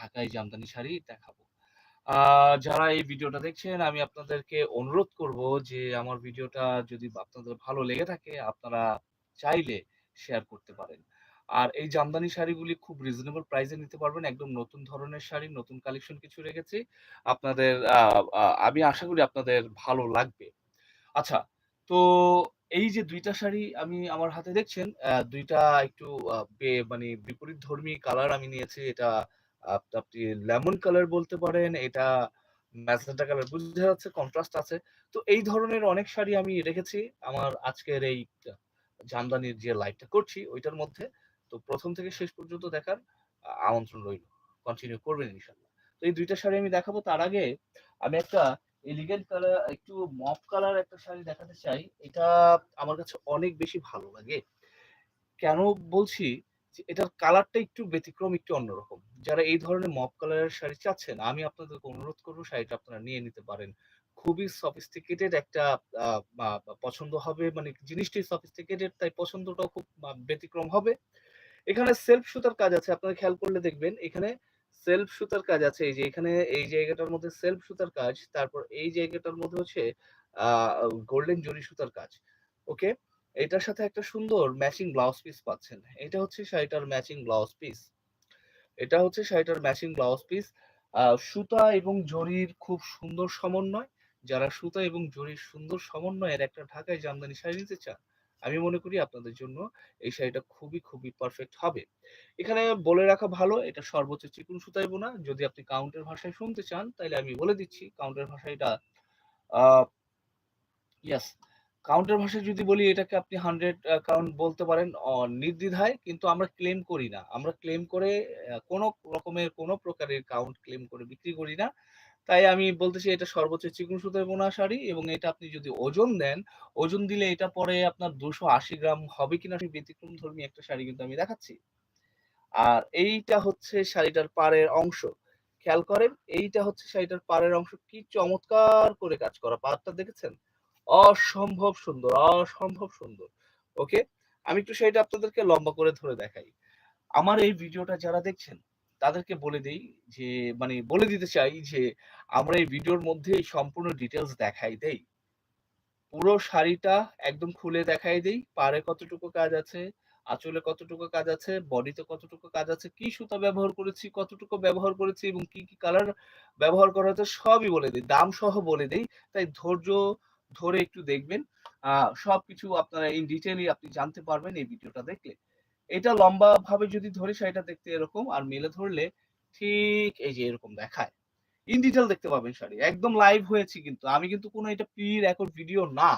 ঢাকাই জামদানি শাড়ি দেখাবো। যারা এই ভিডিওটা দেখছেন আমি আপনাদেরকে অনুরোধ করব যে আমার ভিডিওটা যদি আপনাদের ভালো লেগে থাকে আপনারা চাইলে শেয়ার করতে পারেন। আর এই জামদানি শাড়িগুলি খুব রিজনেবল প্রাইস নিতে পারবেন। একদম নতুন ধরনের শাড়ি, নতুন কালেকশন কিছু রেখেছি। আপনাদের আমি আশা করি আপনাদের ভালো লাগবে। আচ্ছা, তো এই যে দুইটা শাড়ি আমি আমার হাতে দেখছেন, দুইটা একটু মানে বিপরীতধর্মী কালার আমি নিয়েছি। এটা আপনি লেমন কালার বলতে পারেন, এটা ম্যাজেন্টা কালার বুঝতে যাচ্ছে কন্ট্রাস্ট আছে। তো এই ধরনের অনেক শাড়ি আমি রেখেছি আমার আজকের এই জামদানির যে লাইভটা করছি ওইটার মধ্যে। তো প্রথম থেকে শেষ পর্যন্ত দেখার আমন্ত্রণ রইল। কন্টিনিউ করবেন ইনশাআল্লাহ। তো এই দুইটা শাড়ি আমি দেখাবো তার আগে আমি একটা এলিগেন্ট কালার একটু মপ কালার একটা শাড়ি দেখাতে চাই। এটা আমার কাছে অনেক বেশি ভালো লাগে। কেন বলছি এটার কালারটা একটু ব্যতিক্রম, একটু অন্যরকম। যারা এই ধরনের মপ কালারের শাড়ি চাচ্ছেন, আমি আপনাদেরকে অনুরোধ করব শাড়িটা আপনারা নিয়ে নিতে পারেন। খুবই সফিস্টিকেটেড একটা পছন্দ হবে মানে জিনিসটাই সফিস্টিকেটেড তাই পছন্দটাও খুব ব্যতিক্রম হবে। এখানে সেলফ সুতার কাজ আছে। আপনারা খেয়াল করলে দেখবেন এখানে সেলফ সুতার কাজ আছে। এই যে এখানে এই জায়গাটার মধ্যে সেলফ সুতার কাজ। তারপর এই জায়গাটার মধ্যে হচ্ছে গোল্ডেন জরি সুতার কাজ। ওকে? এটার সাথে একটা সুন্দর ম্যাচিং ব্লাউজ পিস পাচ্ছেন। এটা হচ্ছে শাড়িটার ম্যাচিং ব্লাউজ পিস। এটা হচ্ছে শাড়িটার ম্যাচিং ব্লাউজ পিস। সুতা এবং জরির খুব সুন্দর সমন্বয়। যারা সুতা এবং জরির সুন্দর সমন্বয়ের একটা ঢাকায় জামদানি শাড়ি নিতে চান, আমি মনে করি আপনাদের জন্য এই শাড়িটা খুবই, খুবই পারফেক্ট হবে। এখানে বলে রাখা ভালো এটা সর্বোচ্চ চিকুন সুতায় বোনা। যদি আপনি কাউন্টের ভাষায় শুনতে চান তাহলে আমি বলে দিচ্ছি কাউন্টের ভাষায় এটা ইয়েস, কাউন্টের ভাষায় যদি বলি এটাকে আপনি 100 আ কাউন্ট বলতে পারেন নির্দ্বিধায়। কিন্তু আমরা ক্লেম করি না। আমরা ক্লেম করে কোন রকমের কোন প্রকারের কাউন্ট ক্লেম করে বিক্রি করি না। তাই আমি বলতেছি এটা সর্বোচ্চ চিকন সুতায় বোনা শাড়ি এবং এটা আপনি যদি ওজন দেন, ওজন দিলে এটা পরে আপনার ২৮০ গ্রাম হবে কিনা সেই ব্যতিক্রমধর্মী একটা শাড়ি কিন্তু আমি দেখাচ্ছি। আর এইটা হচ্ছে শাড়িটার পাড়ের অংশ। খেয়াল করেন এইটা হচ্ছে শাড়িটার পাড়ের অংশ। কি চমৎকার করে কাজ করা। পাড়টা দেখেছেন? অসম্ভব সুন্দর, অসম্ভব সুন্দর। ওকে? আমি একটু শাড়িটা আপনাদেরকে লম্বা করে ধরে দেখাই। আমার এই ভিডিওটা যারা দেখছেন তাদেরকে বলে দেই যে মানে বলে দিতে চাই যে আমরা এই ভিডিওর মধ্যে সম্পূর্ণ ডিটেইলস দেখাই দেই। পুরো শাড়িটা একদম খুলে দেখাই দেই। পাড়ে কতটুকু কাজ আছে, আঁচলে কতটুকু কাজ আছে, বডিতে কতটুকু কাজ আছে, কি সুতা ব্যবহার করেছি, কতটুকু ব্যবহার করেছি এবং কি, কি কালার ব্যবহার করা হয়েছে সবই বলে দিই দাম সহ বলে দেই। তাই ধৈর্য ধরে একটু দেখবেন। সবকিছু আপনারা ইন ডিটেইলি আপনি জানতে পারবেন এই ভিডিওটা দেখলে। এটা লম্বাভাবে যদি ধরি শাড়িটা দেখতে এরকম আর মেলে ধরলে ঠিক এই যে এরকম দেখায়। ইন ডিটেইল দেখতে পাবেন শাড়ি। একদম লাইভ হয়েছি কিন্তু। আমি কিন্তু কোন এটা প্রি রেকর্ড ভিডিও না।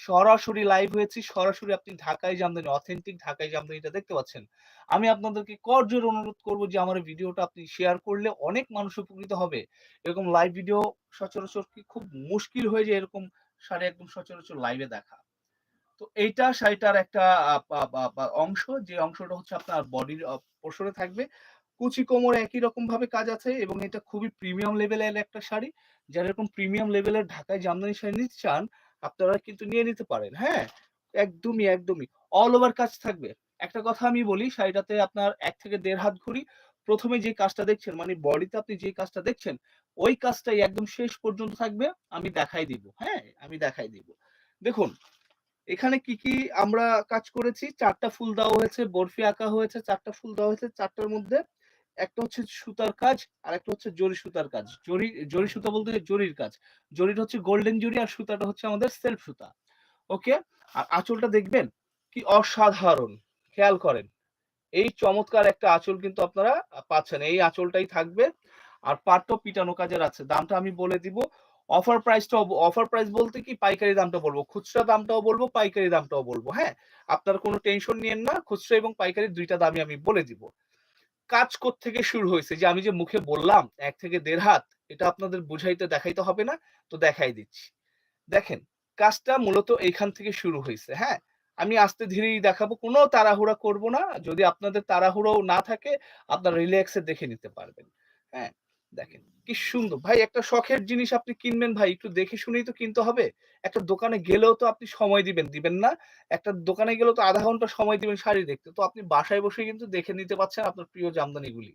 সরাসরি লাইভ হয়েছি। সরাসরি আপনি ঢাকাই জামদানি অথেন্টিক ঢাকাই জামদানিটা দেখতে পাচ্ছেন। আমি আপনাদেরকে করজোড়ে অনুরোধ করব যে আমার ভিডিওটা আপনি শেয়ার করলে অনেক মানুষ উপকৃত হবে। এরকম লাইভ ভিডিও সচরাচর কি খুব মুশকিল হয়ে যায় এরকম শাড়ি একদম সচরাচর লাইভে দেখা। তো এইটা একটা অংশ যে অংশটা হচ্ছে আপনার বডির থাকবে। কুচি কোমরে একই রকম ভাবে কাজ আছে এবং এটা খুবই প্রিমিয়াম লেভেলের একটা শাড়ি। প্রিমিয়াম লেভেলের ঢাকাই জামদানি শাড়ি নিতে চান, আপনারা কিন্তু নিয়ে নিতে পারেন। হ্যাঁ? একদমই, একদমই। অল ওভার কাজ থাকবে। একটা কথা আমি বলি শাড়িটাতে আপনার ১ থেকে ১.৫ হাত। ১ম এ যে কাজটা দেখছেন মানে বডিতে আপনি যে কাজটা দেখছেন, ওই কাজটাই একদম শেষ পর্যন্ত থাকবে। আমি দেখাই দিব। হ্যাঁ? আমি দেখাই দিব। দেখুন, এখানে কি, কি আমরা কাজ করেছি চারটা ফুল দেওয়া হয়েছে, বরফি আঁকা হয়েছে, চারটা ফুল দেওয়া হয়েছে। ৪ টার মধ্যে একটা হচ্ছে সুতার কাজ, আরেকটা হচ্ছে জরি সুতার কাজ। জরি জরি সুতা বলতে জরির কাজ। জরির হচ্ছে গোল্ডেন জরি আর সুতাটা হচ্ছে আমাদের সেলফ সুতা। ওকে? আর আঁচলটা দেখবেন কি অসাধারণ। খেয়াল করেন। এই চমৎকার একটা আঁচল কিন্তু আপনারা পাচ্ছেন। এই আঁচলটাই থাকবে। আর পাড়টাও পিটানো কাজের আছে। দামটা আমি বলে দিব। অফার প্রাইসটাও অফার প্রাইস বলতে কি পাইকারি দামটা বলব খুচরা দামটাও বলব পাইকারি দামটাও বলব হ্যাঁ? আপনার কোনো টেনশন নিয়েন না। খুচরা এবং পাইকারি ২ টা দামই আমি বলে দিব। কাজ কোত্থেকে শুরু হইছে যে আমি যে মুখে বললাম ১ থেকে ১.৫ হাত এটা আপনাদের বুঝাইতে দেখাইতে হবে না। তো দেখাই দিচ্ছি। দেখেন, কাজটা মূলত এইখান থেকে শুরু হয়েছে হ্যাঁ? আমি আস্তে ধীরেই দেখাবো। কোনো তাড়াহুড়া করব না। যদি আপনাদের তাড়াহুড়োও না থাকে আপনারা রিল্যাক্সে দেখে নিতে পারবেন। হ্যাঁ? দেখেন কি সুন্দর। ভাই একটা শখের জিনিস আপনি কিনবেন ভাই একটু দেখে শুনেই তো কিনতে হবে। একটা দোকানে গেলেও তো আপনি সময় দিবেন, দিবেন না? একটা দোকানে গেলেও তো আধা ঘণ্টা সময় দিবেন শাড়ি দেখতে। তো আপনি বাসায় বসে কিন্তু দেখে নিতে পারছেন আপনার প্রিয় জামদানিগুলি।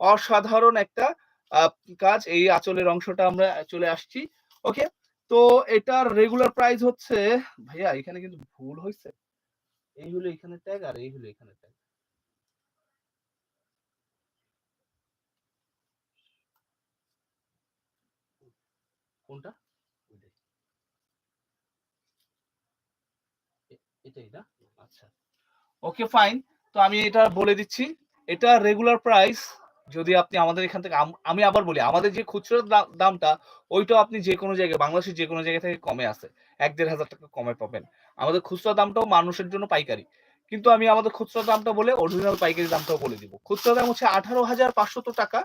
অসাধারণ একটা কাজ এই আঁচলের অংশটা আমরা চলে আসছি ওকে তো এটার রেগুলার প্রাইস হচ্ছে ভাইয়া এখানে কিন্তু ভুল হয়েছে এই হলো এখানে ট্যাগ আর এই হলো এখানে ট্যাগ কোনটা? ওইটাই। এটাই না? আচ্ছা। Okay, fine. তো আমি এটা বলে দিচ্ছি। এটা রেগুলার প্রাইস যদি আপনি আমাদের এখান থেকে আমি আবার বলি, আমাদের যে খুচরো দামটা, ওইটাও আপনি যে কোনো জায়গায়, বাংলাদেশের যে কোনো জায়গা থেকে কমে আছে। এক দেড় হাজার টাকা কমে পাবেন। আমাদের খুচরো দামটাও মানুষের জন্য পাইকারি। কিন্তু আমি আমাদের খুচরো দামটা বলে অরিজিনাল পাইকারি দামটাও বলে দিব। খুচরো দাম হচ্ছে আঠারো হাজার পাঁচশত টাকা।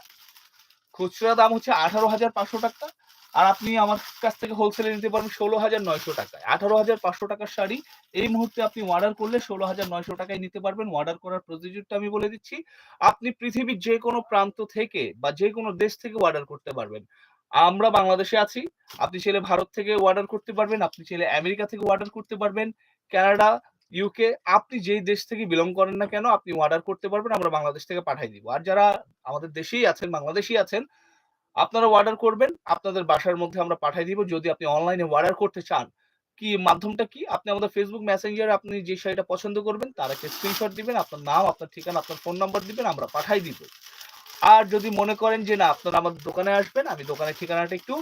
খুচরা দাম হচ্ছে আঠারো হাজার পাঁচশো টাকা। আর আপনি আমার কাছ থেকে হোলসেলে নিতে পারবেন ষোলো হাজার নয়শো টাকায়। আঠারো হাজার পাঁচশো টাকার শাড়ি, এই মুহূর্তে আপনি অর্ডার করলে ষোলো হাজার নয়শো টাকায় নিতে পারবেন। অর্ডার করার প্রসিডিউরটা আমি বলে দিচ্ছি। আপনি পৃথিবীর যে কোনো প্রান্ত থেকে বা যে কোনো দেশ থেকে অর্ডার করতে পারবেন। আমরা বাংলাদেশে আছি। আপনি চাইলে ভারত থেকে অর্ডার করতে পারবেন। আপনি চাইলে আমেরিকা থেকে অর্ডার করতে পারবেন। কানাডা ইউকে আপনি যেই দেশ থেকে বিলং করেন না কেন, আপনি অর্ডার করতে পারবেন। আমরা বাংলাদেশ থেকে পাঠাই দিব। আর যারা আমাদের দেশেই আছেন, বাংলাদেশেই আছেন আপনারা অর্ডার করবেন, আপনাদের বাসার মধ্যে আমরা পাঠিয়ে দিব। যদি আপনি অনলাইনে অর্ডার করতে চান, কি মাধ্যমটা কি? আপনি আমাদের ফেসবুক মেসেঞ্জারে আপনি যে শাড়িটা পছন্দ করবেন, তার একটা স্ক্রিনশট দিবেন, আপনার নাম, আপনার ঠিকানা, আপনার ফোন নাম্বার দিবেন, আমরা পাঠাই দিব। আর যদি মনে করেন যে না, আপনারা আমাদের দোকানে আসবেন, আমি দোকানের ঠিকানাটা একটু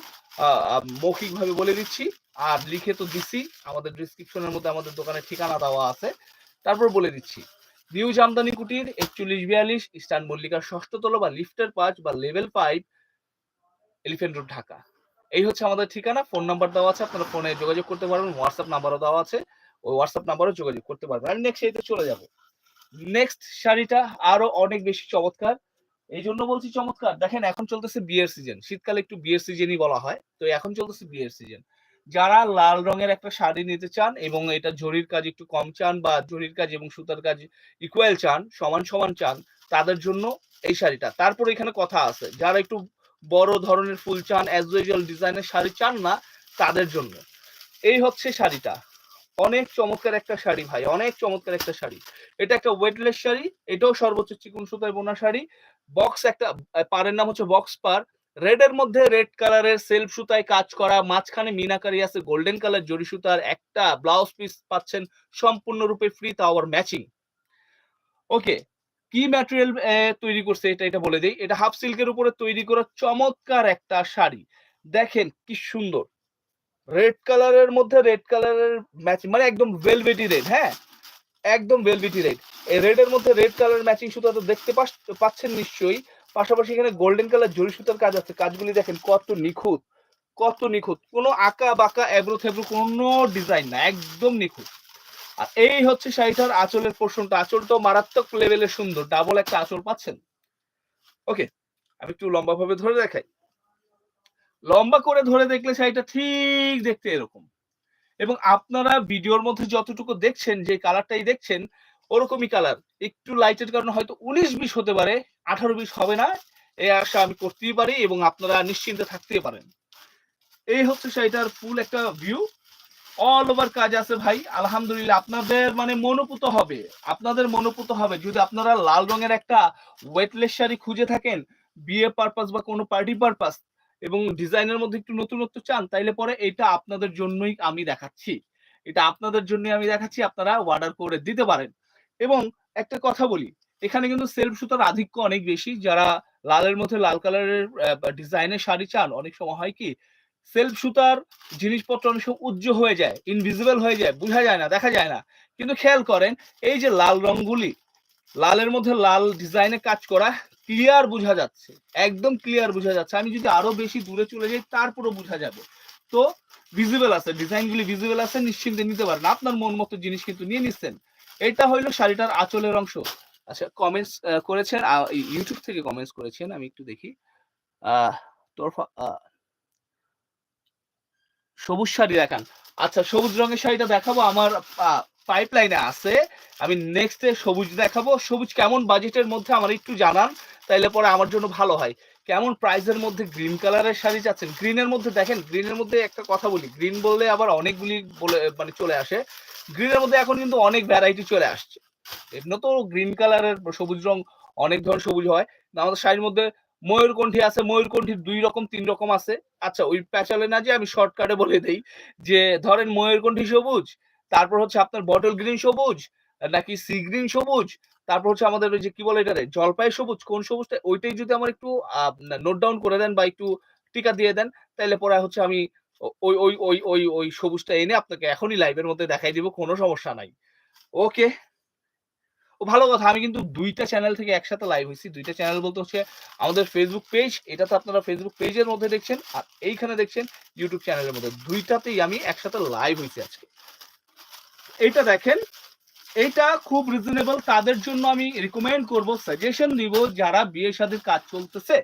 মৌখিকভাবে বলে দিচ্ছি। আর লিখে তো দিছি, আমাদের ডিসক্রিপশনের মধ্যে আমাদের দোকানের ঠিকানা দেওয়া আছে, তারপর বলে দিচ্ছি। নিউ জামদানি কুটির একচল্লিশ বিয়াল্লিশ ইস্টার্ন মল্লিকার ষষ্ঠ তলা বা লিফটের পাঁচ বা level five elephant road Dhaka এই হচ্ছে আমাদের ঠিকানা ফোন নাম্বার দেওয়া আছে, আপনারা ফোনে যোগাযোগ করতে পারবেন হোয়াটসঅ্যাপ নাম্বারও দেওয়া আছে, ওই হোয়াটসঅ্যাপ নাম্বারও যোগাযোগ করতে পারবেন। আমি নেক্সট শাড়িতে চলে যাব। নেক্সট শাড়িটা আরও অনেক বেশি চমৎকার। এই জন্য বলছি চমৎকার। দেখেন, এখন চলতেছে বিয়ের সিজন শীতকালে একটু বিয়ের সিজনই বলা হয়। তো এখন চলতেছে বিয়ের সিজন যারা লাল রঙের একটা শাড়ি নিতে চান এবং এটা জরির কাজ একটু কম চান বা জরির কাজ এবং সুতার কাজ ইকুয়াল চান, সমান সমান চান, তাদের জন্য এই শাড়িটা। তারপর এখানে কথা আছে। যারা একটু বড় ধরনের ফুল চান অ্যাজ ইউজুয়াল ডিজাইনের শাড়ি চান না তাদের জন্য। এই হচ্ছে শাড়িটা। অনেক চমৎকার একটা শাড়ি ভাই, অনেক চমৎকার একটা শাড়ি। এটা একটা ওয়েটলেস শাড়ি, এটাও সর্বোচ্চ চিকুন সুতায় বোনা শাড়ি। বক্স একটা পারের নাম হচ্ছে বক্স পার রেড এর মধ্যে রেড কালারের সেলফ সুতায় কাজ করা, মাঝখানে মিনাকারি আছে গোল্ডেন কালার জরি সুতার, একটা ব্লাউজ পিস পাচ্ছেন সম্পূর্ণরূপে ফ্রি তাও আবার ম্যাচিং ওকে কি ম্যাটেরিয়াল তৈরি করছে এটা এটা বলে দিই। এটা হাফ সিল্কের উপরে তৈরি করা চমৎকার একটা শাড়ি। দেখেন কি সুন্দর। রেড কালারের মধ্যে রেড কালারের ম্যাচিং মানে একদম ভেলভেটি রেড হ্যাঁ? একদম ভেলভেটি রেড এই রেড এর মধ্যে রেড কালার ম্যাচিং সুতা তো দেখতে পাচ্ছেন নিশ্চয়ই। পাশাপাশি এখানে গোল্ডেন কালার জরি সুতার কাজ আছে। কাজগুলি দেখেন কত নিখুঁত কত নিখুঁত। কোনো আঁকা বাঁকা এব্রো থেব্রো কোনো ডিজাইন না, একদম নিখুঁত। এই হচ্ছে শাড়িটার আঁচলের পোর্শনটা আঁচলটাও মারাত্মক লেভেলের সুন্দর। ডাবল একটা আঁচল পাচ্ছেন? ওকে আমি একটু লম্বা ভাবে ধরে দেখাই। লম্বা করে ধরে দেখলে শাড়িটা ঠিক দেখতে এরকম। এবং আপনারা ভিডিওর মধ্যে যতটুকু দেখছেন, যে কালারটাই দেখছেন, ওরকমই কালার। একটু লাইটের কারণে হয়তো উনিশ বিশ হতে পারে, আঠারো বিশ হবে না। এই আশা আমি করতেই পারি এবং আপনারা নিশ্চিন্তে থাকতেই পারেন। এই হচ্ছে শাড়িটার ফুল একটা ভিউ অল ওভার কাজ আছে ভাই, আলহামদুলিল্লাহ। আপনাদের মানে মনোপুত হবে, আপনাদের মনোপুত হবে। যদি আপনারা লাল রঙের একটা ওয়েটলেস শাড়ি খুঁজে থাকেন, বিয়ে পারপাস বা কোনো পার্টি পারপাস এবং ডিজাইনের মধ্যে একটু নতুনত্ব চান, তাইলে পরে এটা আপনাদের জন্যই আমি দেখাচ্ছি। এটা আপনাদের জন্য আমি দেখাচ্ছি, আপনারা অর্ডার করে দিতে পারেন। এবং একটা কথা বলি, এখানে কিন্তু সেলফ সুতার আধিক্য অনেক বেশি। যারা লালের মধ্যে লাল কালারের ডিজাইনের শাড়ি চান, অনেক সময় হয় কি সেলফ সুতার জিনিসপত্র অনেক সময় উজ্জ্ব হয়ে যায় ইনভিজিবল হয়ে যায়, বোঝা যায় না, দেখা যায় না। কিন্তু খেয়াল করেন, এই যে লাল রংগুলি, লালের মধ্যে লাল ডিজাইনে কাজ করা ক্লিয়ার বোঝা যাচ্ছে, একদম ক্লিয়ার বোঝা যাচ্ছে। আমি যদি আরও বেশি দূরে চলে যাই, তারপরও বোঝা যাবে। তো ভিজিবল আছে, ডিজাইনগুলি ভিজিবল আছে, নিশ্চিন্তে নিতে পারেন। আপনার মন মতো জিনিস কিন্তু নিয়ে নিচ্ছেন। এটা হইল শাড়িটার আঁচলের অংশ। আচ্ছা কমেন্টস করেছেন ইউটিউব থেকে কমেন্টস করেছেন, আমি একটু দেখি। আহ তোর সবুজ শাড়ি দেখান। আচ্ছা সবুজ রঙের শাড়িটা দেখাবো, আমার পাইপ লাইনে আছে। আমি নেক্সটে সবুজ দেখাবো। সবুজ কেমন বাজেটের মধ্যে আমার একটু জানান, তাইলে পরে আমার জন্য ভালো হয়। কেমন প্রাইসের মধ্যে গ্রিন কালারের শাড়ি চাচ্ছেন? গ্রিনের মধ্যে দেখেন গ্রিনের মধ্যে একটা কথা বলি গ্রিন বললে আবার অনেকগুলি বলে মানে চলে আসে। গ্রিনের মধ্যে এখন কিন্তু অনেক ভ্যারাইটি চলে আসছে। এমনি তো গ্রিন কালারের সবুজ রং অনেক ধরনের সবুজ হয়। আমাদের শাড়ির মধ্যে ময়ূরকণ্ঠী আছে ময়ূরকণ্ঠীর দুই রকম, তিন রকম আছে। আচ্ছা ওই প্যাচালে না যে আমি শর্টকাটে বলে দেই যে, ধরেন ময়ূরকণ্ঠী সবুজ, তারপর হচ্ছে আপনার বটল গ্রিন সবুজ, নাকি সি গ্রিন সবুজ, তারপর হচ্ছে আমাদের ওই যে কি বলে এটারে, জলপাই সবুজ, কোন সবুজটা, ওইটাই যদি আমার একটু নোট ডাউন করে দেন বা একটু টিকা দিয়ে দেন তাহলে পরে হচ্ছে আমি ওই ওই ওই ওই ওই সবুজটা এনে আপনাকে এখনই লাইভের মধ্যে দেখাই দিব, কোনো সমস্যা নাই। ওকে ও ভালো কথা, আমি কিন্তু দুইটা চ্যানেল থেকে একসাথে লাইভ হয়েছি। দুইটা চ্যানেল বলতে হচ্ছে আমাদের ফেসবুক পেজ এটা তো আপনারা ফেসবুক পেজের মধ্যে দেখছেন আর এইখানে দেখছেন ইউটিউব চ্যানেলের মধ্যে। দুইটাতেই আমি একসাথে লাইভ হয়েছি আজকে। এইটা দেখেন, এটা খুব রিজনেবল তাদের জন্য আমি রিকমেন্ড করব সাজেশন দিব যারা বিয়ে শাদীর কাজ চলতেছে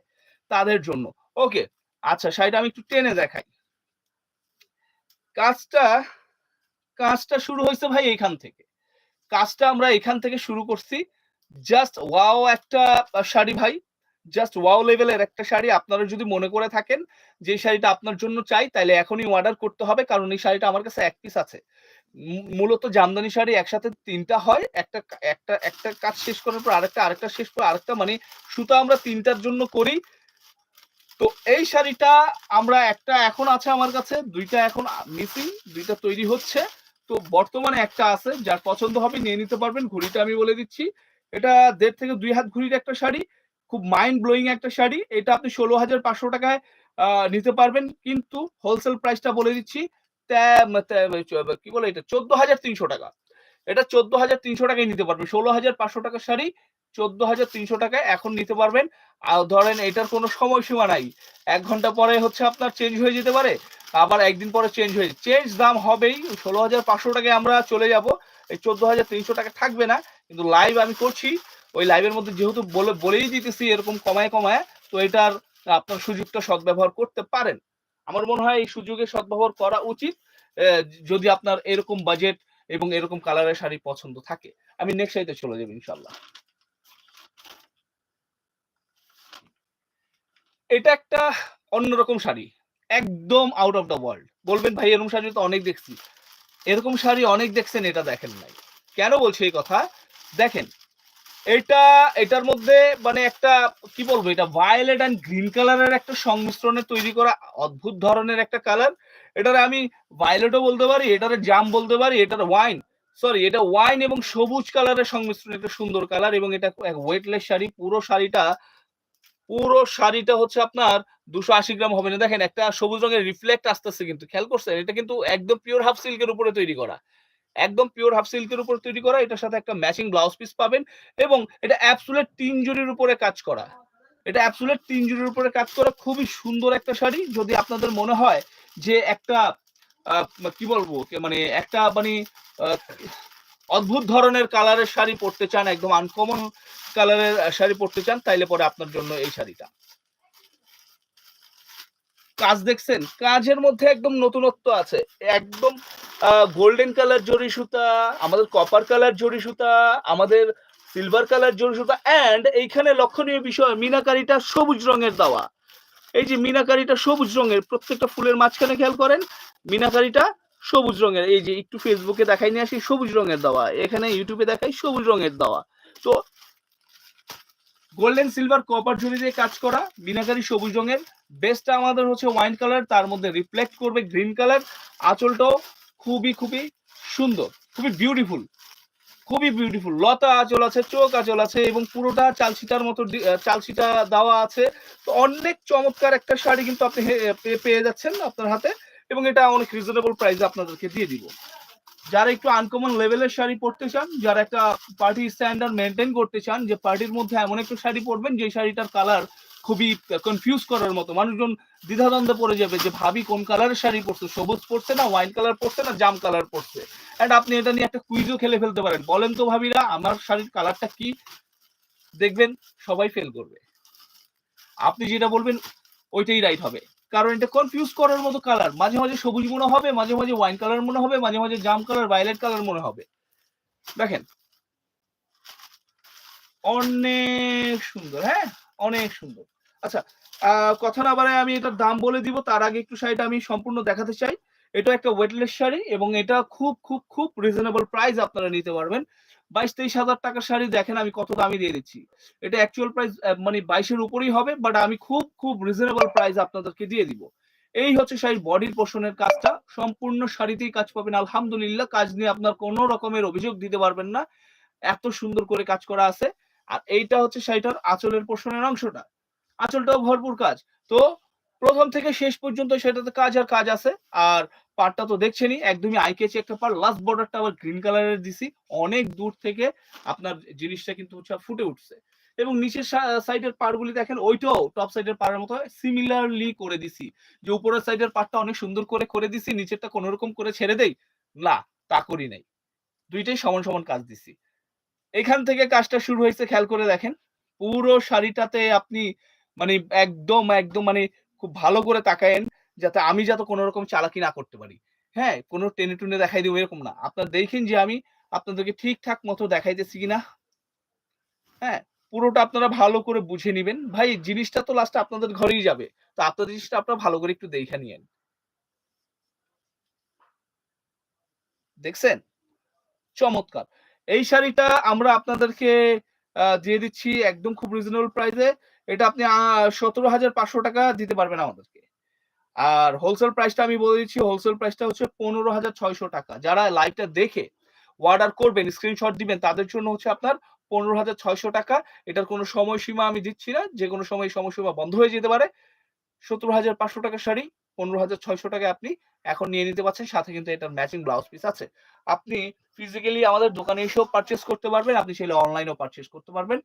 তাদের জন্য। ওকে আচ্ছা শাড়িটা আমি একটু টেনে দেখাই। কাজটা কাজটা শুরু হয়েছে ভাই এইখান থেকে। কাজটা আমরা এখান থেকে শুরু করছি। জাস্ট ওয়াও একটা শাড়ি ভাই। জাস্ট ওয়াও লেভেলের একটা শাড়ি। আপনারা যদি মনে করে থাকেন যে শাড়িটা আপনার জন্য চাই তাহলে এখনই অর্ডার করতে হবে, কারণ এই শাড়িটা আমার কাছে এক পিস আছে। মূলত জামদানি শাড়ি একসাথে তিনটা হয়। একটা একটা একটা কাজ শেষ করার পর আরেকটা আরেকটা শেষ করে আরেকটা মানে সুতা আমরা তিনটার জন্য করি। তো এই শাড়িটা আমরা একটা এখন আছে আমার কাছে, দুইটা এখন মিসিং দুইটা তৈরি হচ্ছে। তো বর্তমানে একটা আছে, যার পছন্দ হবে নিয়ে নিতে পারবেন। ঘুড়িটা আমি বলে দিচ্ছি। এটা দেড় থেকে দুই হাত ঘুড়ির একটা শাড়ি, খুব মাইন্ড ব্লোয়িং একটা শাড়ি। এটা আপনি ষোলো হাজার পাঁচশো টাকায় নিতে পারবেন। কিন্তু হোলসেল প্রাইসটা বলে দিচ্ছি কি বলে এটা? চোদ্দ হাজার তিনশো টাকা। এটা চোদ্দ হাজার তিনশো টাকায় নিতে পারবেন। ষোলো হাজার পাঁচশো টাকার শাড়ি, চোদ্দ হাজার তিনশো টাকায় এখন নিতে পারবেন। আর ধরেন এটার কোনো সময়সীমা নাই। এক ঘণ্টা পরে হচ্ছে আপনার চেঞ্জ হয়ে যেতে পারে। আবার একদিন পরে চেঞ্জ হয়ে চেঞ্জ দাম হবেই। ষোলো হাজার পাঁচশো টাকায় আমরা চলে যাব। এই চোদ্দ হাজার তিনশো টাকা থাকবে না। কিন্তু লাইভ আমি করছি। ওই লাইভের মধ্যে যেহেতু বলে, বলেই দিতেছি এরকম কমায় কমায়, তো এটার আপনার সুযোগটা সদ্ব্যবহার করতে পারেন। আমার মনে হয় এই সুযোগে সদ্ব্যবহার করা উচিত। যদি আপনার এরকম বাজেট এবং এরকম কালারের শাড়ি পছন্দ থাকে। আমি নেক্সট সাইতে চলে যাব ইনশাল্লাহ এটা একটা অন্যরকম শাড়ি। একদম আউট অফ দ্য ওয়ার্ল্ড বলবেন ভাই, এরকম শাড়ি তো অনেক দেখছি। এরকম শাড়ি অনেক দেখছেন, এটা দেখেন নাই। কেন বলছি এই কথা? দেখেন, এটা, এটার মধ্যে মানে একটা, কি বলব, এটা ভায়োলেট অ্যান্ড গ্রিন কালারের একটা সংমিশ্রণে তৈরি করা অদ্ভুত ধরনের একটা কালার এটার আমি ভায়োলেটও বলতে পারি, এটার জাম বলতে পারি, এটার ওয়াইন সরি এটা ওয়াইন এবং সবুজ কালারের সংমিশ্রণ একটা সুন্দর কালার এবং এটা ওয়েটলেস শাড়ি। পুরো শাড়িটা পুরো শাড়িটা হচ্ছে আপনার দুশো আশি গ্রাম হবে। না, দেখেন একটা সবুজ রঙের রিফ্লেক্ট আসতেছে কিন্তু, খেয়াল করছেন? এটা কিন্তু একদম পিওর হাফ সিল্কের উপরে তৈরি করা। একদম পিওর হাফ সিল্কের উপর তৈরি করা, এটার সাথে একটা ম্যাচিং ব্লাউজ পিস পাবেন এবং এটা অ্যাপসুলেট তিন জুড়ির উপরে কাজ করা। এটা অ্যাপসুলেট তিন জুড়ির উপরে কাজ করা, খুবই সুন্দর একটা শাড়ি। যদি আপনাদের মনে হয় যে একটা কি বলব? মানে একটা মানে অদ্ভুত ধরনের কালারের শাড়ি পরতে চান, একদম আনকমন কালারের শাড়ি পরতে চান, তাইলে পরে আপনার জন্য এই শাড়িটা। কাজ দেখছেন? কাজের মধ্যে একদম নতুনত্ব আছে। একদম গোল্ডেন কালার জরি সুতা, আমাদের কপার কালার জরি সুতা, আমাদের সিলভার কালার জরি সুতা অ্যান্ড এইখানে লক্ষণীয় বিষয়, মিনাকারিটা সবুজ রঙের দেওয়া। এই যে মিনাকারিটা সবুজ রঙের, প্রত্যেকটা ফুলের মাঝখানে খেয়াল করেন, মিনাকারিটা সবুজ রঙের, এই যে একটু ফেসবুকে দেখাই নিয়ে আসি, সবুজ রঙের দেওয়া। এখানে ইউটিউবে দেখাই সবুজ রঙের দেওয়া। তো গোল্ডেন, সিলভার কপার জুড়ি দিয়ে কাজ করা, বিনাকারি সবুজ রঙের। বেস্টটা আমাদের হচ্ছে ওয়াইন কালার তার মধ্যে রিফ্লেক্ট করবে গ্রিন কালার আঁচলটাও খুবই খুবই সুন্দর, খুবই বিউটিফুল খুবই বিউটিফুল লতা আঁচল আছে, চোখ আঁচল আছে এবং পুরোটা চালছিটার মতো চালছিটা দেওয়া আছে। তো অনেক চমৎকার একটা শাড়ি কিন্তু আপনি পেয়ে যাচ্ছেন আপনার হাতে। এবং এটা অনেক রিজনেবল প্রাইসে আপনাদেরকে দিয়ে দিব। যারা একটু আনকমন লেভেলের শাড়ি পরতে চান, যারা একটা পার্টি স্ট্যান্ডার্ড মেনটেন করতে চান, যে পার্টির মধ্যে এমন একটা শাড়ি পরবেন, যে শাড়িটার কালার খুবই কনফিউজ করার মতো। মানুষজন দ্বিধাদ্বন্দ্বে পড়ে যাবে যে ভাবি কোন কালারের শাড়ি পরছে? সবুজ পরছে না ওয়াইন কালার পরছে না, জাম কালার পরছে? এন্ড আপনি এটা নিয়ে একটা কুইজও খেলে ফেলতে পারেন। বলেন তো ভাবিরা, আমার শাড়ির কালারটা কি? দেখবেন সবাই ফেল করবে। আপনি যেটা বলবেন, ওইটাই রাইট হবে। কারণ এটা কনফিউজ করার মতো কালার মাঝে মাঝে সবুজ মনে হবে, মাঝে মাঝে ওয়াইন কালার মনে হবে, মাঝে মাঝে জাম কালার ভায়োলেট কালার মনে হবে। দেখেন। অনেক সুন্দর হ্যাঁ? অনেক সুন্দর। আচ্ছা কথা না বাড়ায় আমি এটার দাম বলে দিব, তার আগে একটু শাড়িটা আমি সম্পূর্ণ দেখাতে চাই। এটা একটা ওয়েটলেস শাড়ি এবং এটা খুব খুব খুব রিজনেবল প্রাইস আপনারা নিতে পারবেন। বাইশ তেইশ হাজার টাকার শাড়ি দেখেন আমি কত দামি দিয়ে দিচ্ছি। এটা অ্যাকচুয়াল প্রাইস মানে বাইশের উপরেই হবে বাট আমি খুব খুব রিজনেবল প্রাইস আপনাদেরকে দিয়ে দিব। এই হচ্ছে শাড়ির বডির পোষণের কাজটা। সম্পূর্ণ শাড়িতেই কাজ পাবেন। আলহামদুলিল্লাহ, কাজ নিয়ে আপনার কোনো রকমের অভিযোগ দিতে পারবেন না। এত সুন্দর করে কাজ করা আছে। আর এইটা হচ্ছে শাড়িটার আঁচলের পোষণের অংশটা। আঁচলটাও ভরপুর কাজ। তো প্রথম থেকে শেষ পর্যন্ত সেটাতে কাজ আর কাজ আছে। আর পাটটা তো দেখছেনই, একদমই আইকেছি একটা পার লাস্ট বর্ডারটা আবার গ্রিন কালারের দিছি। অনেক দূর থেকে আপনার জিনিসটা কিন্তু হচ্ছে ফুটে উঠছে। এবং নিচের সাইডের পাড়গুলি দেখেন, ওইটাও টপ সাইডের পাড়ের মতো সিমিলারলি করে দিছি। যে উপরের সাইডের পাড়টা অনেক সুন্দর করে করে দিছি, নিচেরটা কোনো রকম করে ছেড়ে দেই, না, তা করি নাই। দুইটাই সমান সমান কাজ দিছি। এখান থেকে কাজটা শুরু হয়েছে, খেয়াল করে দেখেন। পুরো শাড়িটাতে আপনি মানে একদম একদম মানে খুব ভালো করে তাকায়েন। যাতে আমি যাতে কোনো রকম চালাকি না করতে পারি। হ্যাঁ কোনো টেনে টুনে দেখাই দিব এরকম না। আপনারা দেখেন যে আমি আপনাদেরকে ঠিকঠাক মতো দেখাইতেছি কিনা? হ্যাঁ পুরোটা আপনারা ভালো করে বুঝে নিবেন। ভাই, জিনিসটা তো লাস্টে আপনাদের ঘরেই যাবে। তো আপনাদের জিনিসটা আপনারা ভালো করে একটু দেখে নিয়েন। দেখছেন? চমৎকার। এই শাড়িটা আমরা আপনাদেরকে দিয়ে দিচ্ছি একদম খুব রিজনেবল প্রাইসে এটা আপনি সতেরো হাজার পাঁচশো টাকা দিতে পারবেন আমাদেরকে। আর হোলসেল প্রাইসটা আমি বলে দিচ্ছি হোলসেল প্রাইসটা হচ্ছে পনেরো হাজার ছয়শো টাকা। যারা লাইভটা দেখে অর্ডার করবেন স্ক্রিনশট দিবেন, তাদের জন্য হচ্ছে আপনার পনেরো হাজার ছয়শো টাকা। এটার কোনো সময়সীমা আমি দিচ্ছি না, যে কোনো সময় সময়সীমা বন্ধ হয়ে যেতে পারে। সত্তর হাজার পাঁচশো টাকার শাড়ি, পনেরো হাজার ছয়শো টাকায় আপনি এখন নিয়ে নিতে পারছেন, সাথে কিন্তু এটার ম্যাচিং ব্লাউজ পিস আছে। আপনি ফিজিক্যালি আমাদের দোকানে এসেও পারচেস করতে পারবেন, আপনি চাইলে অনলাইনেও পারচেস করতে পারবেন।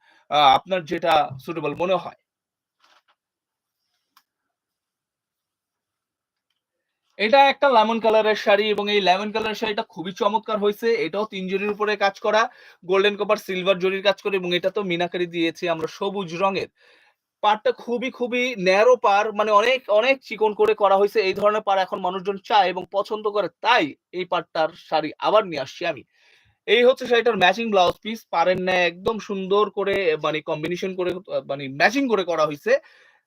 আপনার যেটা সুটেবল মনে হয়। এটা একটা লেমন কালারের শাড়ি এবং এই লেমন কালারের শাড়িটা খুবই চমৎকার হয়েছে। এটাও তিন জরির উপরে কাজ করা। গোল্ডেন কপার সিলভার জরির কাজ করে এবং এটা তো মিনাকারি দিয়েছে আমরা সবুজ রঙের। পারটা খুবই খুবই ন্যারো পার মানে অনেক অনেক চিকন করে করা হয়েছে। এই ধরনের পার এখন মানুষজন চায় এবং পছন্দ করে, তাই এই পারটার শাড়ি আবার নিয়ে আসছি আমি। এই হচ্ছে শাড়িটার ম্যাচিং ব্লাউজ পিস পারের ন্যায় একদম সুন্দর করে মানে কম্বিনেশন করে মানে ম্যাচিং করে করা হয়েছে।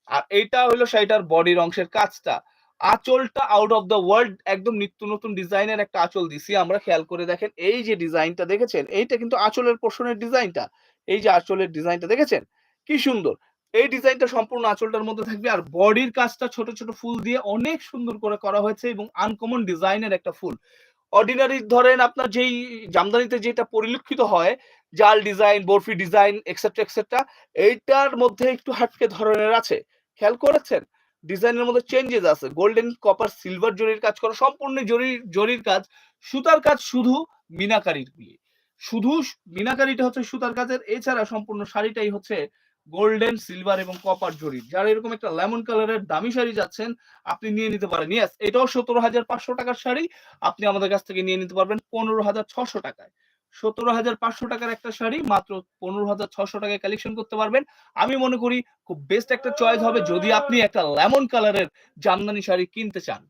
আর এইটা হলো শাড়িটার বডির অংশের কাজটা। আঁচলটা আউট অফ দ্য ওয়ার্ল্ড একদম নিত্য নতুন ডিজাইনের একটা আঁচল দিছি। আমরা খেয়াল করে দেখেন, এই যে ডিজাইনটা দেখেছেন, এইটা কিন্তু আঁচলের পোর্শনের ডিজাইনটা। এই যে আঁচলের ডিজাইনটা দেখেছেন, কি সুন্দর। এই ডিজাইনটা সম্পূর্ণ আঁচলটার মধ্যে থাকবে আর বডির কাজটা ছোট ছোট ফুল দিয়ে অনেক সুন্দর করে করা হয়েছে এবং আনকমন ডিজাইনের একটা ফুল। অর্ডিনারি ধরেন আপনার যেই জামদানিতে যেটা পরিলক্ষিত হয়, জাল design, barfi design etcetera etcetera এইটার মধ্যে একটু হাটকে ধরনের আছে। খেয়াল করেছেন? ডিজাইনের মধ্যে চেঞ্জেস আছে। গোল্ডেন কপার সিলভার জরির কাজ করা, সম্পূর্ণ জরির জরির কাজ। সুতার কাজ শুধু মিনাকারির দিয়ে। শুধু মিনাকারিটা হচ্ছে সুতার কাজের, এছাড়া সম্পূর্ণ শাড়িটাই হচ্ছে গোল্ডেন সিলভার এবং কপার জরি যারা এরকম একটা লেমন কালারের দামি শাড়ি যাচ্ছেন, আপনি নিয়ে নিতে পারেন। ইয়েস এটাও সতেরো হাজার পাঁচশো টাকার শাড়ি। আপনি আমাদের কাছ থেকে নিয়ে নিতে পারবেন পনেরো হাজার ছশো টাকায়। সতেরো হাজার পাঁচশো টাকার একটা শাড়ি, মাত্র পনেরো হাজার ছশো টাকায় কালেকশন করতে পারবেন। আমি মনে করি খুব বেস্ট একটা চয়েস হবে যদি আপনি একটা লেমন কালারের জামদানি শাড়ি কিনতে চান।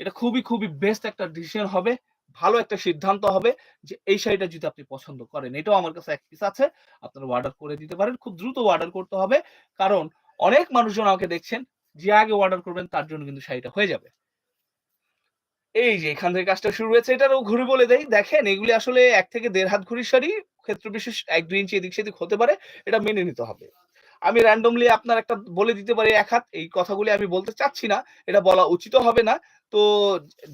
এটা খুবই খুবই বেস্ট একটা ডিসিশন হবে, ভালো একটা সিদ্ধান্ত হবে যে এই শাড়িটা যদি আপনি পছন্দ করেন। এটাও আমার কাছে এক পিস আছে, আপনারা অর্ডার করে দিতে পারেন, খুব দ্রুত অর্ডার করতে হবে। কারণ অনেক মানুষজন আমাকে দেখছেন যে আগে অর্ডার করবেন, তার জন্য কিন্তু শাড়িটা হয়ে যাবে। এই যে এখান থেকে কাজটা শুরু হয়েছে, এটারও ঘুরে বলে দেয় দেখেন, এগুলি আসলে এক থেকে দেড় হাত ঘুরির শাড়ি ক্ষেত্র বিশেষ এক দুই ইঞ্চি এদিক সেদিক হতে পারে, এটা মেনে নিতে হবে। আমি র্যান্ডমলি আপনার একটা বলে দিতে পারি এক হাত, এই কথাগুলি আমি বলতে চাচ্ছি না, এটা বলা উচিত হবে না। তো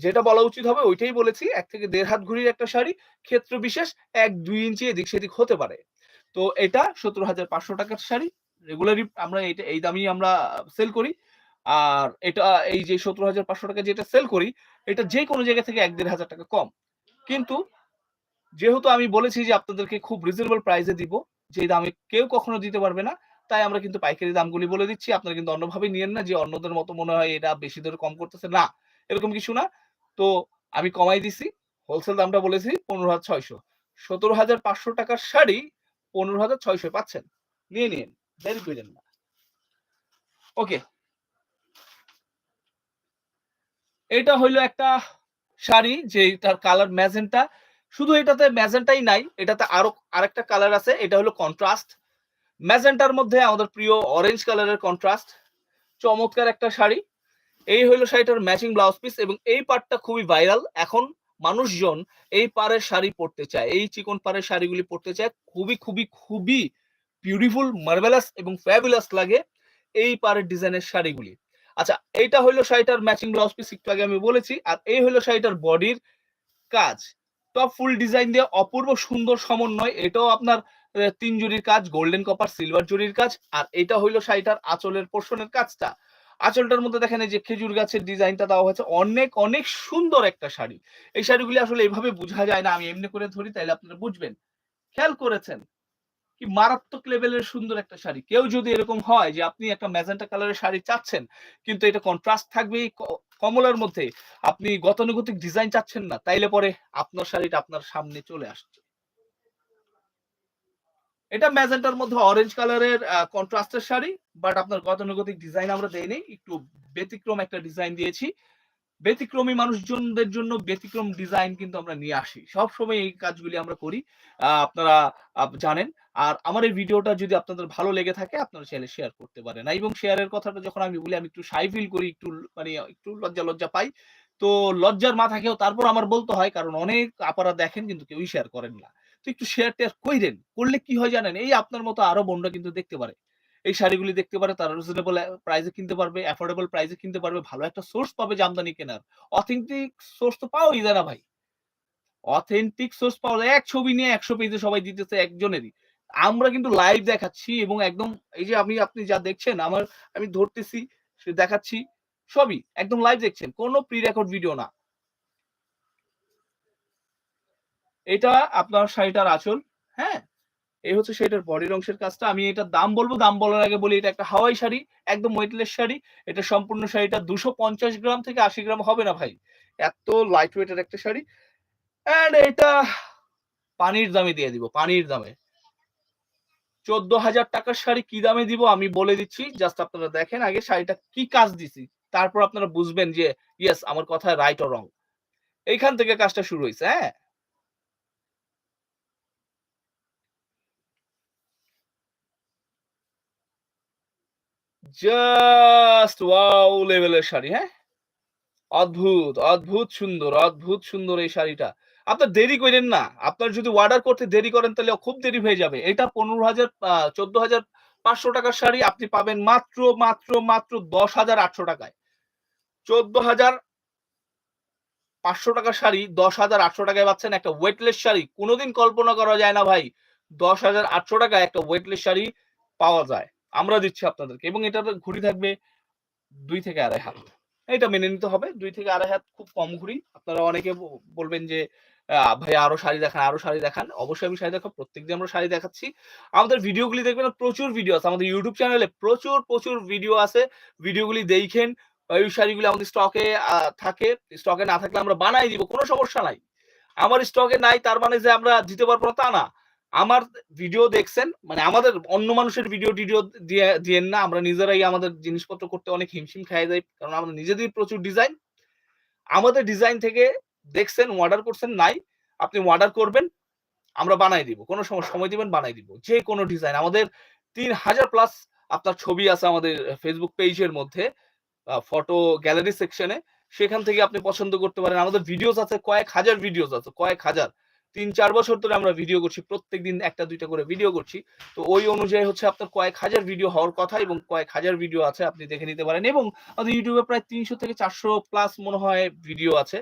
যেটা বলা উচিত হবে, ওইটাই বলেছি, এক থেকে দেড় হাত ঘুরির একটা শাড়ি ক্ষেত্র বিশেষ এক দুই ইঞ্চি এদিক সেদিক হতে পারে। তো এটা সতেরো হাজার পাঁচশো টাকার শাড়ি রেগুলারই আমরা এটা, এই দামই আমরা সেল করি। আর এটা, এই যে সতেরো হাজার পাঁচশো টাকা যেটা সেল করি এটা যে কোনো জায়গা থেকে এক দেড় হাজার টাকা কম। কিন্তু যেহেতু আমি বলেছি যে আপনাদেরকে খুব রিজনেবল প্রাইসে দিব, যে দামে কেউ কখনো দিতে পারবে না, তাই আমরা কিন্তু পাইকারি দামগুলি বলে দিচ্ছি। আপনারা কিন্তু অন্যভাবে নিয়েন না যে অন্যদের মতো মনে হয় এটা বেশি দরে কম করতেছে। না, এরকম কিছু না। তো আমি কমাই দিছি হোলসেল দামটা বলেছি পনেরো হাজার ছয়শো। সতেরো হাজার পাঁচশো টাকার শাড়ি পনেরো হাজার ছয়শো পাচ্ছেন। নিয়ে নিন, দেরি করেন না। ওকে এটা হইল একটা শাড়ি যে তার কালার ম্যাজেন্টা শুধু এটাতে ম্যাজেন্টাই নাই, এটাতে আরও আরেকটা কালার আছে, এটা হলো কন্ট্রাস্ট ম্যাজেন্টার মধ্যে আমাদের প্রিয় অরেঞ্জ কালারের কন্ট্রাস্ট চমৎকার একটা শাড়ি। এই হইল শাড়িটার ম্যাচিং ব্লাউজ পিস এবং এই পার্টটা খুবই ভাইরাল এখন মানুষজন এই পাড়ের শাড়ি পরতে চায়, এই চিকন পাড়ের শাড়িগুলি পরতে চায়। খুবই খুবই খুবই বিউটিফুল মার্ভেলাস এবং ফ্যাবুলাস লাগে এই পাড়ের ডিজাইনের শাড়িগুলি। আচ্ছা এইটা হইল শাড়িটার ম্যাচিং ব্লাউজ পিস একটু আগে আমি বলেছি, আর এই হইল শাড়িটার বডির কাজ। টপ ফুল ডিজাইন দিয়ে অপূর্ব সুন্দর সমন্বয়, এটাও আপনার তিন জুড়ির কাজ গোল্ডেন কপার সিলভার জুড়ির কাজ, আর এটা হইল শাড়িটার আঁচলের পোর্শনের কাজটা। আঁচলটার মধ্যে দেখেন এই যে খেজুর গাছের ডিজাইনটা দেওয়া হয়েছে, অনেক অনেক সুন্দর একটা শাড়ি। এই শাড়িগুলি আসলে এইভাবে বোঝা যায় না, আমি এমনি করে ধরি, তাইলে আপনারা বুঝবেন। খেয়াল করেছেন? কি মারাত্মক লেভেলের সুন্দর একটা শাড়ি। কেউ যদি এরকম হয় যে আপনি একটা ম্যাজেন্টা কালারের শাড়ি চাচ্ছেন, কিন্তু এটা কন্ট্রাস্ট থাকবে কমলার মধ্যে, আপনি গতানুগতিক ডিজাইন চাচ্ছেন না, তাইলে পরে আপনার শাড়িটা আপনার সামনে চলে আসছে। এটা ম্যাজেন্টার মধ্যে অরেঞ্জ কালারের কন্ট্রাস্টের শাড়ি বাট আপনার গতানুগতিক ডিজাইন আমরা দেইনি, একটু ব্যতিক্রম একটা ডিজাইন দিয়েছি। ব্যতিক্রমী মানুষজনদের জন্য ব্যতিক্রম ডিজাইন কিন্তু আমরা নিয়ে আসি। সব সময় এই কাজগুলি আমরা করি। আপনারা জানেন। আর আমার এই ভিডিওটা যদি আপনাদের ভালো লেগে থাকে, আপনারা চাইলে শেয়ার করতে পারেন। এবং শেয়ারের কথাটা যখন আমি বলি, আমি একটু সাই ফিল করি, একটু মানে একটু লজ্জা লজ্জা পাই। তো লজ্জার মাথা খেয়েও তারপর আমার বলতে হয়, কারণ অনেক আপারা দেখেন কিন্তু কেউই শেয়ার করেন না। তো একটু শেয়ার টেয়ার কইরেন, করলে কি হয় জানেন? এই আপনার মতো আরও বোনরা কিন্তু দেখতে পারে। এই শাড়িগুলি দেখতে পারে, তারা রিজনেবল প্রাইসে কিনতে পারবে অ্যাফোর্ডেবল প্রাইসে কিনতে পারবে, ভালো একটা সোর্স পাবে জামদানি কেনার। অথেন্টিক সোর্স তো পাওয়াই যায় না ভাই। অথেন্টিক সোর্স পাওয়া যায়, এক ছবি নিয়ে একশো পেজে সবাই দিতেছে একজনেরই। আমরা কিন্তু লাইভ দেখাচ্ছি এবং একদম এই যে আমি আপনি যা দেখছেন, আমার, আমি ধরতেছি দেখাচ্ছি, সবই একদম লাইভ দেখছেন, কোনো প্রি রেকর্ড ভিডিও না। এটা আপনার শাড়িটার আঁচল হ্যাঁ? এই হচ্ছে সেটার বডির অংশের কাজটা। আমি এটা দাম বলব, দাম বলার আগে বলি, এটা একটা হাওয়াই শাড়ি, একদম ওয়েটলেস শাড়ি। এটা সম্পূর্ণ শাড়িটা দুশো পঞ্চাশ গ্রাম থেকে আশি গ্রাম হবে না ভাই। এত লাইট ওয়েটের একটা শাড়ি। অ্যান্ড এটা পানির দামে দিয়ে দিব, পানির দামে। চোদ্দ হাজার টাকার শাড়ি কি দামে দিব আমি বলে দিচ্ছি জাস্ট আপনারা দেখেন আগে শাড়িটা কি কাজ দিছি। তারপর আপনারা বুঝবেন যে ইয়েস আমার কথা রাইট ও রং এইখান থেকে কাজটা শুরু হয়েছে হ্যাঁ? জাস্ট ওয়াও লেভেলের শাড়ি হ্যাঁ? অদ্ভুত অদ্ভুত সুন্দর অদ্ভুত সুন্দর এই শাড়িটা। আপনার দেরি করেন না। আপনার যদি অর্ডার করতে দেরি করেন, তাহলে খুব দেরি হয়ে যাবে। এটা পনেরো হাজার চোদ্দ হাজার পাঁচশো টাকার শাড়ি আপনি পাবেন মাত্র মাত্র মাত্র দশ হাজার আটশো টাকায়। চোদ্দ হাজার পাঁচশো টাকার শাড়ি দশ হাজার আটশো টাকায় পাচ্ছেন একটা ওয়েটলেস শাড়ি। কোনোদিন কল্পনা করা যায় না ভাই, দশ হাজার আটশো টাকায় একটা ওয়েটলেস শাড়ি পাওয়া যায়। আমরা দিচ্ছি আপনাদেরকে এবং এটার ঘুড়ি থাকবে দুই থেকে আড়াই হাত। এটা মেনে নিতে হবে, দুই থেকে আড়াই হাত খুব কম ঘুরি। আপনারা অনেকে বলবেন যে ভাই আরও শাড়ি দেখান, আরও শাড়ি দেখান। অবশ্যই আমি শাড়ি দেখাবো প্রত্যেকদিন আমরা শাড়ি দেখাচ্ছি। আমাদের ভিডিওগুলি দেখবেন, প্রচুর ভিডিও আছে আমাদের ইউটিউব চ্যানেলে প্রচুর প্রচুর ভিডিও আছে। ভিডিওগুলি দেখেন ওই শাড়িগুলি আমাদের স্টকে থাকে। স্টকে না থাকলে আমরা বানাই দিব, কোনো সমস্যা নাই। আমার স্টকে নাই, তার মানে যে আমরা দিতে পারব না, তা না। আমার ভিডিও দেখছেন মানে আমাদের অন্য মানুষের ভিডিও টিডিও দিয়ে, দিয়েন না, আমরা নিজেরাই আমাদের জিনিসপত্র করতে অনেক হিমশিম খাই যাই, কারণ আমাদের নিজেদের প্রচুর ডিজাইন আমাদের ডিজাইন থেকে দেখছেন অর্ডার করছেন, নাই, আপনি অর্ডার করবেন, আমরা বানাই দিব, কোনো সময় সময় দিবেন, বানাই দিব যে কোনো ডিজাইন আমাদের তিন হাজার প্লাস আপনার ছবি আছে আমাদের ফেসবুক পেজের মধ্যে ফটো গ্যালারি সেকশনে সেখান থেকে আপনি পছন্দ করতে পারেন। আমাদের ভিডিওস আছে কয়েক হাজার ভিডিওস আছে, কয়েক হাজার। তিন চার বছর ধরে আমরা ভিডিও করছি প্রত্যেক দিন একটা, দুইটা করে ভিডিও করছি। তো ওই অনুযায়ী হচ্ছে আপনার কয়েক হাজার ভিডিও হওয়ার কথা এবং কয়েক হাজার ভিডিও আছে আপনি দেখে নিতে পারেন এবং আমাদের ইউটিউবে প্রায় তিনশো থেকে চারশো প্লাস মনে হয় ভিডিও আছে।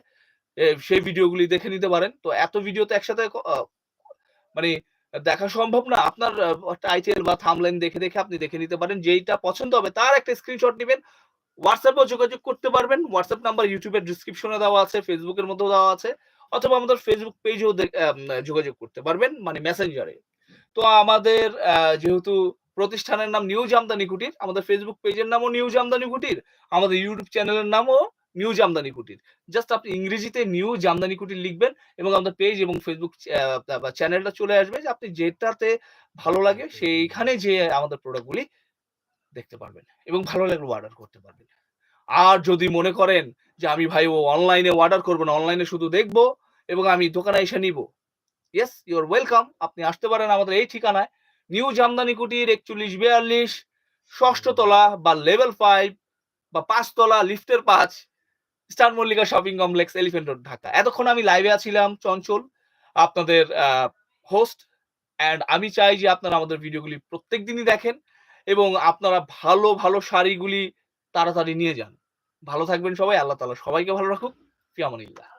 সেই ভিডিওগুলি দেখে নিতে পারেন। তো এত ভিডিও তো একসাথে মানে দেখা সম্ভব না। আপনার টাইটেল বা থামলাইন দেখে দেখে আপনি দেখে নিতে পারেন। যেইটা পছন্দ হবে তার একটা স্ক্রিনশট নেবেন। হোয়াটসঅ্যাপেও যোগাযোগ করতে পারবেন। হোয়াটসঅ্যাপ নাম্বার ইউটিউবের ডিসক্রিপশনে দেওয়া আছে ফেসবুকের মধ্যেও দেওয়া আছে। অথবা আমাদের ফেসবুক পেজেও যোগাযোগ করতে পারবেন মানে মেসেঞ্জারে তো আমাদের যেহেতু প্রতিষ্ঠানের নাম নিউ জামদানি কুটির আমাদের ফেসবুক পেজের নামও নিউ জামদানি কুটির আমাদের ইউটিউব চ্যানেলের নামও নিউ জামদানি কুটির জাস্ট আপনি ইংরেজিতে নিউ জামদানি কুটির লিখবেন এবং আমাদের পেজ এবং ফেসবুক চ্যানেলটা চলে আসবে যে আপনি যেটাতে ভালো লাগে সেইখানে যে আমাদের প্রোডাক্টগুলি দেখতে পারবেন এবং ভালো লাগলে অর্ডার করতে পারবেন। আর যদি মনে করেন যে আমি ভাই ও অনলাইনে অর্ডার করব না অনলাইনে শুধু দেখব এবং আমি দোকানে এসে নিব। ইয়েস ইউর ওয়েলকাম আপনি আসতে পারেন আমাদের এই ঠিকানায়। নিউ জামদানি কুটির একচল্লিশ বিয়াল্লিশ, ষষ্ঠ তলা বা লেভেল ফাইভ বা পাঁচতলা লিফটের পাঁচ, star Mallika shopping complex, elephant road, Dhaka. এতক্ষণ আমি লাইভে আছিলাম, চঞ্চল, আপনাদের হোস্ট অ্যান্ড আমি চাই যে আপনারা আমাদের ভিডিওগুলি প্রত্যেক দিনই দেখেন এবং আপনারা ভালো ভালো শাড়িগুলি তাড়াতাড়ি নিয়ে যান। ভালো থাকবেন সবাই, আল্লাহ তালা সবাইকে ভালো রাখুক। ফিয়ামানিল্লাহ।